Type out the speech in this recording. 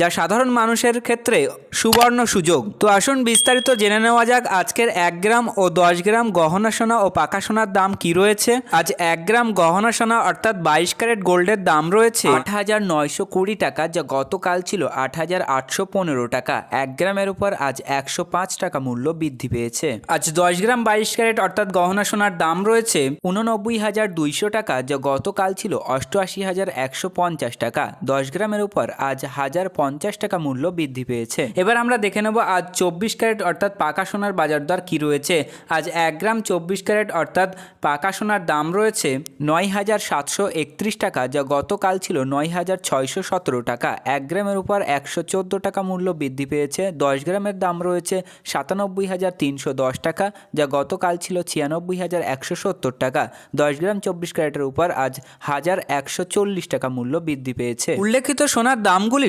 যা সাধারণ মানুষের ক্ষেত্রে সুবর্ণ সুযোগ। তো আসুন বিস্তারিত জেনে নেওয়া যাক আজকের এক গ্রাম ও দশ গ্রাম গহনা সোনা ও পাকা সোনার দাম কি রয়েছে। আজ এক গ্রাম গহনা সোনা অর্থাৎ বাইশ ক্যারেট গোল্ডের দাম রয়েছে আট হাজার নয়শো কুড়ি টাকা, যা গতকাল ছিল আট হাজার আটশো পনেরো টাকা। এক গ্রামের উপর আজ একশো পাঁচ টাকা মূল্য বৃদ্ধি পেয়েছে। আজ দশ গ্রাম বাইশ ক্যারেট অর্থাৎ গহনা সোনার দাম রয়েছে উননব্বই হাজার দুইশো টাকা, যা গতকাল ছিল অষ্টআশি হাজার একশো পঞ্চাশ টাকা। দশ গ্রামের উপর আজ হাজার পঞ্চাশ টাকা মূল্য বৃদ্ধি পেয়েছে। এবার আমরা দেখে নেব আজ চব্বিশ ক্যারেট অর্থাৎ পাকা সোনার বাজার দর কী রয়েছে। আজ এক গ্রাম চব্বিশ ক্যারেট অর্থাৎ পাকা সোনার দাম রয়েছে নয় হাজার সাতশো একত্রিশ টাকা, যা গতকাল ছিল নয় হাজার ছয়শো সতেরো টাকা। এক গ্রামের উপর একশো চোদ্দ টাকা মূল্য বৃদ্ধি পেয়েছে। দশ গ্রামের দাম রয়েছে সাতানব্বই হাজার তিনশো দশ টাকা, যা গতকাল ছিল ছিয়ানব্বই হাজার একশো সত্তর টাকা। দশ গ্রাম চব্বিশ ক্যারেটের উপর আজ হাজার একশো চল্লিশ টাকা মূল্য বৃদ্ধি পেয়েছে। উল্লেখিত সোনার দামগুলি